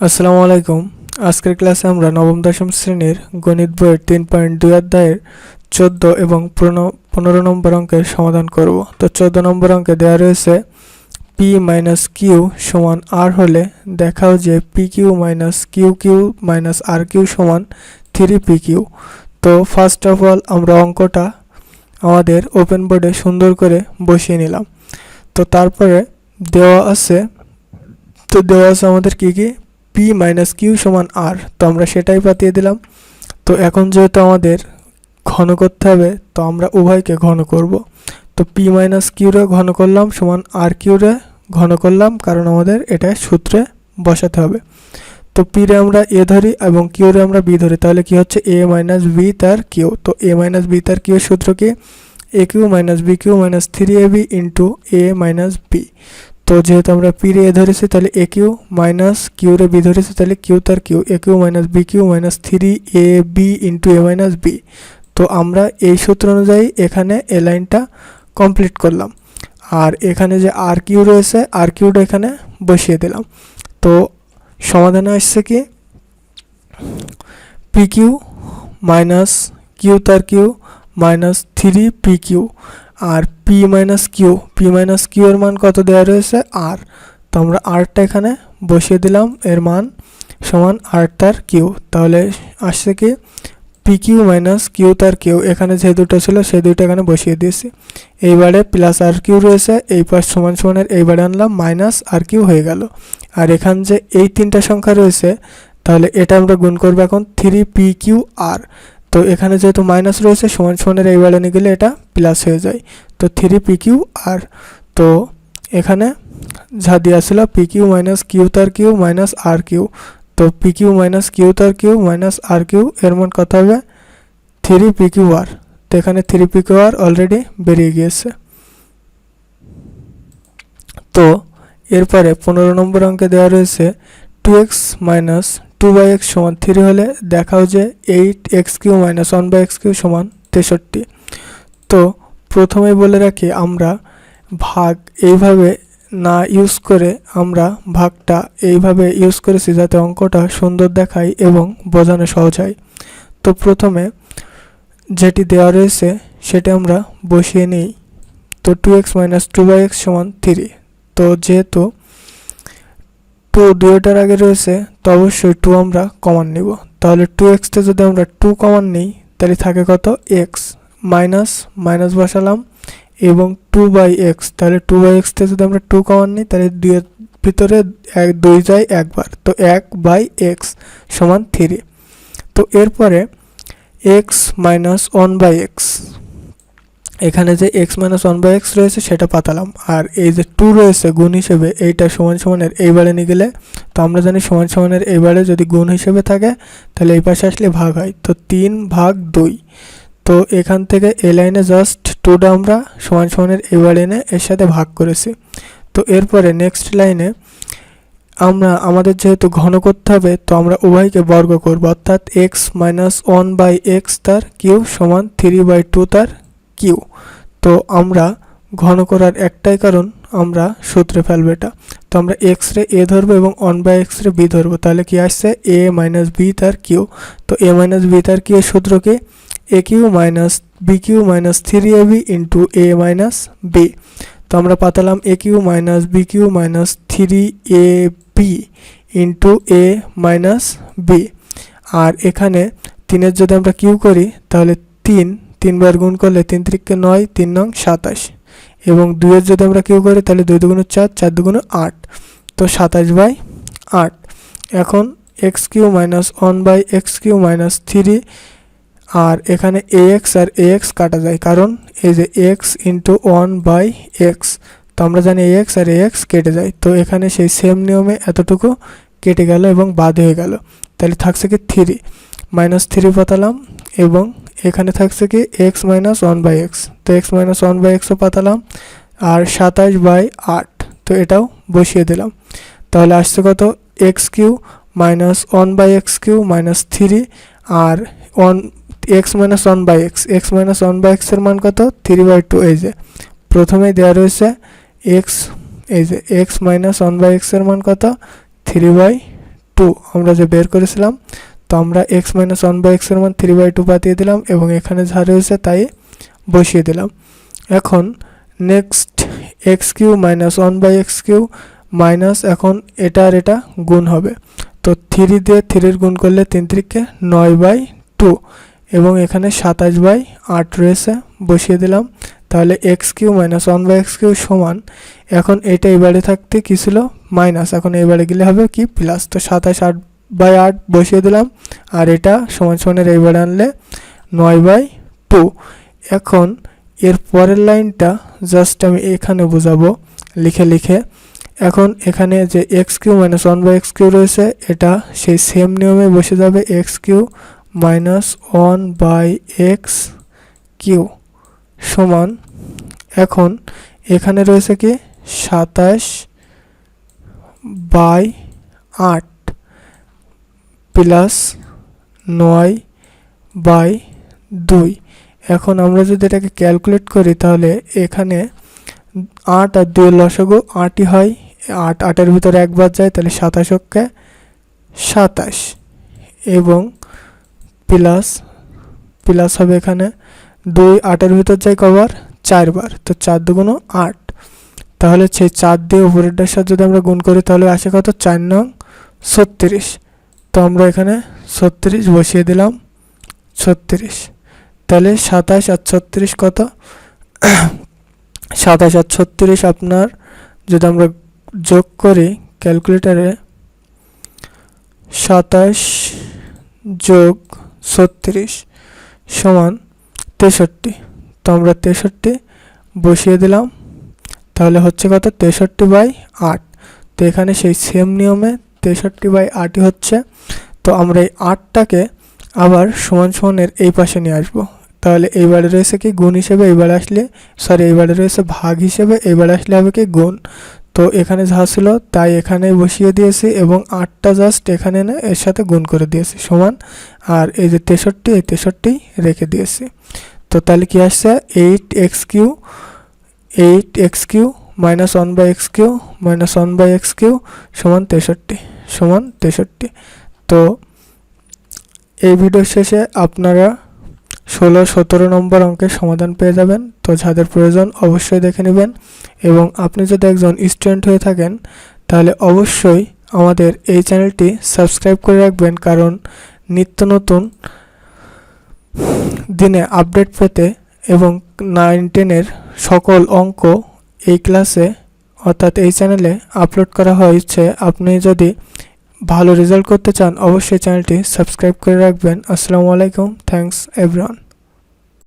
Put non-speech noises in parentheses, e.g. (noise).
আসসালামু আলাইকুম। আজকের ক্লাসে আমরা নবম, দশম শ্রেণির গণিত বইয়ের তিন পয়েন্ট দুই অধ্যায়ের চোদ্দ এবং পনেরো নম্বর অঙ্কের সমাধান করব। তো চোদ্দ নম্বর অঙ্কে দেওয়া রয়েছে পি মাইনাস কিউ সমান আর হলে দেখাও যে P Q minus Q Q minus R Q সমান থ্রি পি কিউ। তো ফার্স্ট অফ অল আমরা অঙ্কটা আমাদের ওপেন বোর্ডে সুন্দর করে বসিয়ে নিলাম। তো তারপরে দেওয়া আছে, তো দেওয়া আছে আমাদের কি কি? পি মাইনাস কিউ সমান আর তো আমরা সেটাই পাতিয়ে দিলাম। তো এখন যেহেতু আমাদের ঘন করতে হবে, তো আমরা উভয়কে ঘন করব। তো পি মাইনাস কিউরে ঘন করলাম, সমান আর কিউরে ঘন করলাম, কারণ আমাদের এটা সূত্রে বসাতে হবে। তো পিরে আমরা এ ধরি এবং কিউরে আমরা বি ধরি, তাহলে কি হচ্ছে? এ মাইনাস বি তার কিউ তো এ মাইনাস বি তার কিউ সূত্র কি? A Q minus B Q minus three A B into A minus B তো যেহেতু আমরা পি রে এ ধরেছি, তাহলে এ কিউ মাইনাস কিউ রে বি ধরেছি, তাহলে কিউ তার Q, A Q minus B Q minus three A B into A minus B. তো আমরা এই সূত্র অনুযায়ী এখানে এ লাইনটা কমপ্লিট করলাম। আর এখানে যে আর কিউ রয়েছে, আর কিউটা এখানে বসিয়ে দিলাম। তো সমাধানে আসছে কি? পি কিউ মাইনাস কিউ তার Q minus three P Q. আর P minus Q P minus Q এর মান কত দেওয়া রয়েছে? আর তো আমরা আরটা এখানে বসিয়ে দিলাম, এর মান সমান আর তার কিউ তাহলে আসছে কি? পি কিউ মাইনাস কিউ তার কিউ এখানে যে দুটো ছিল সেই দুটো এখানে বসিয়ে দিয়েছি। এইবারে প্লাস আর কিউ রয়েছে, এই পাশ সমান সমানের এইবারে আনলাম মাইনাস আর কিউ হয়ে গেল। আর এখান যে এই তিনটা সংখ্যা রয়েছে, তাহলে এটা আমরা গুণ করব এখন থ্রি পি কিউ আর তো এখানে যেহেতু মাইনাস রয়েছে, সমান সমানের এই বেড়ে নিয়ে গেলে এটা প্লাস হয়ে যায়। তো থ্রি পি কিউ আর তো এখানে যা দেওয়া ছিল পি কিউ মাইনাস কিউ তার কিউ মাইনাস আর কিউ তো পি কিউ মাইনাস কিউ তার কিউ মাইনাস আর কিউ এর মান কত হবে? থ্রি পি কিউ আর তো এখানে three p q r already বেরিয়ে গিয়েছে। তো এরপরে পনেরো নম্বর অঙ্কে দেওয়া রয়েছে two x minus two by x সমান থ্রি হলে দেখাও যে eight x cube minus one by x cube সমান তেষট্টি। তো প্রথমেই বলে রাখি আমরা ভাগ এইভাবে না ইউজ করে আমরা ভাগটা এইভাবে ইউজ করেছি যাতে অঙ্কটা সুন্দর দেখায় এবং বোঝানো সহজ হয়। তো প্রথমে যেটি দেওয়া রয়েছে সেটা আমরা বসিয়ে নিই। তো two x minus two by x সমান থ্রি তো যেহেতু টু দুইটার আগে রয়েছে, তো অবশ্যই টু আমরা কমান নিব। তাহলে টু এক্সতে যদি আমরা টু কমান নিই, তাহলে থাকে কত? এক্স মাইনাস মাইনাস বসালাম, এবং টু বাই এক্স তাহলে টু বাই এক্সতে যদি আমরা টু কমান নিই, তাহলে দুইয়ের ভিতরে এক, দুই যায় একবার, তো এক বাই এক্স সমান থ্রি তো এরপরে x minus one by x এখানে যে x minus one by x রয়েছে, সেটা পাতালাম। আর এই যে টু রয়েছে, গুণ হিসেবে এইটা সমান সমানের এইবারে নিয়ে গেলে তো আমরা জানি সমান সমানের এইবারে যদি গুণ হিসেবে থাকে, তাহলে এই পাশে আসলে ভাগ হয়। তো তিন ভাগ দুই। তো এখান থেকে এ লাইনে জাস্ট টুটা আমরা সমান সমানের এইবারে এনে এর সাথে ভাগ করেছি। তো এরপরে নেক্সট লাইনে আমরা, আমাদের যেহেতু ঘন করতে হবে, তো আমরা উভয়কে বর্গ করব। অর্থাৎ x minus one by x তার কিউ সমান থ্রি বাই টু তার কিউ। তো আমরা ঘন করার একটাই কারণ আমরা সূত্রে ফেলব এটা। তো আমরা এক্স রে এ ধরবো এবং ওয়ান বাই এক্স রে বি ধরবো। তাহলে কি আসছে? এ মাইনাস বি তার কিউ। তো এ মাইনাস বি তার কিউ সূত্র কি a cube minus b cube minus three a b into a minus b তো আমরা পাতালাম a cube minus b cube minus three a b into a minus b আর এখানে তিনের যদি আমরা কিউ করি, তাহলে তিন তিনবার গুণ করলে তিন তিরিককে নয়, তিন নং সাতাশ। এবং দুইয়ের যদি আমরা কিউ করি, তাহলে দুই দুগুণ চার চার দুগুণ আট। তো সাতাশ বাই আট। এখন x cube minus one by x cube minus three, আর এখানে এ এক্স আর এ এক্স কাটা যায়। কারণ এই যে x into one by x তো আমরা জানি এ এক্স আর এ এক্স কেটে যায়। তো এখানে সেই সেম নিয়মে এতটুকু কেটে গেল এবং বাদ হয়ে গেল। তাহলে থাকছে কি থ্রি মাইনাস থ্রি পাতালাম এবং এখানে থাকছে কি x minus one by x তো এক্স মাইনাস ওয়ান বাই এক্সও পাতালাম, আর সাতাশ বাই আট। তো এটাও বসিয়ে দিলাম। তাহলে আসছে কত? X cube minus one by x cube minus three R one x minus one by x x minus one by এক্সের মান কত? থ্রি বাই টু এই যে। প্রথমেই দেওয়া রয়েছে এক্স এই যে এক্স মাইনাস ওয়ান বাই এক্সের মান কত? থ্রি বাই টু আমরা যে বের করেছিলাম তো আমরা এক্স মাইনাস ওয়ান বাই এক্সের মান থ্রি বাই টু পাতিয়ে দিলাম এবং এখানে যা রয়েছে তাই বসিয়ে দিলাম। এখন next x cube minus one by x cube minus এখন এটা আর এটা গুণ হবে। তো থ্রি দিয়ে থ্রির গুণ করলে তিন তিরিকে নয় বাই টু এবং এখানে সাতাশ বাই আট রয়েছে, বসিয়ে দিলাম। তাহলে x cube minus one by x cube সমান, এখন এটা এবারে থাকতে কী ছিল? মাইনাস এখন এবারে গেলে হবে কি? প্লাস তো সাতাশ আট বাই আট বসিয়ে দিলাম। আর এটা সমান সমানের এইবারে আনলে নয় বাই টু এখন এর পরের লাইনটা জাস্ট আমি এখানে বোঝাবো, লিখে লিখে। এখন এখানে যে x cube minus one by x cube রয়েছে, এটা সেই সেম নিয়মে বসে যাবে x cube minus one by x cube সমান। এখন এখানে রয়েছে কি? সাতাশ বাই আট। প্লাস নয় বাই দুই। এখন আমরা যদি এটাকে ক্যালকুলেট করি, তাহলে এখানে আট আর দুই লসাগু আটই হয়। আট, আটের ভিতরে একবার যায়, তাহলে সাতাশ অক্ষে সাতাশ। এবং প্লাস প্লাস হবে এখানে দুই, আটের ভিতর যায় কবার চারবার। তো চার দুগুণ আট। তাহলে সেই চার দিয়ে উপরেরটার সাথে যদি আমরা গুণ করি, তাহলে আসে কত? চার নং ছত্রিশ। তো আমরা এখানে ছত্রিশ বসিয়ে দিলাম, ছত্রিশ। তাহলে সাতাশ আর ছত্রিশ কত? (clears throat) সাতাশ আর ছত্রিশ আপনার যদি আমরা যোগ করি ক্যালকুলেটারে, সাতাশ যোগ ছত্রিশ সমান তেষট্টি। তো আমরা তেষট্টি বসিয়ে দিলাম, তাহলে হচ্ছে কত? তেষট্টি বাই আট। তো এখানে সেই সেম নিয়মে তেষট্টি বাই আটই হচ্ছে। তো আমরা এই আটটাকে আবার সমান সমানের এই পাশে নিয়ে আসব। তাহলে এইবারে রয়েছে কি গুণ হিসেবে এইবারে আসলে সরি এইবারে রয়েছে ভাগ হিসেবে, এইবারে আসলে হবে কি গুণ। তো এখানে যা ছিল তাই এখানে বসিয়ে দিয়েছি এবং আটটা জাস্ট এখানে না এর সাথে গুণ করে দিয়েছি সমান। আর এই যে তেষট্টি, এই তেষট্টি রেখে দিয়েছি। তো তাহলে কি আসছে? Eight x cube eight x cube minus one by x cube minus one by x cube সমান তেষট্টি। সমান তেষট্টি। তো এই ভিডিও শেষে আপনারা ষোলো সতেরো নম্বর অঙ্কের সমাধান পেয়ে যাবেন। তো যাদের প্রয়োজন অবশ্যই দেখে নেবেন এবং আপনি যদি একজন স্টুডেন্ট হয়ে থাকেন, তাহলে অবশ্যই আমাদের এই চ্যানেলটি সাবস্ক্রাইব করে রাখবেন কারণ নিত্য নতুন দিনে আপডেট পেতে এবং নাইন টেনের সকল অঙ্ক এই ক্লাসে অর্থাৎ এই চ্যানেলে আপলোড করা হয়েছে, আপনি যদি ভালো রেজাল্ট করতে চান অবশ্যই চ্যানেলটি সাবস্ক্রাইব করে রাখবেন। আসসালামু আলাইকুম থ্যাংকস এভরিওয়ান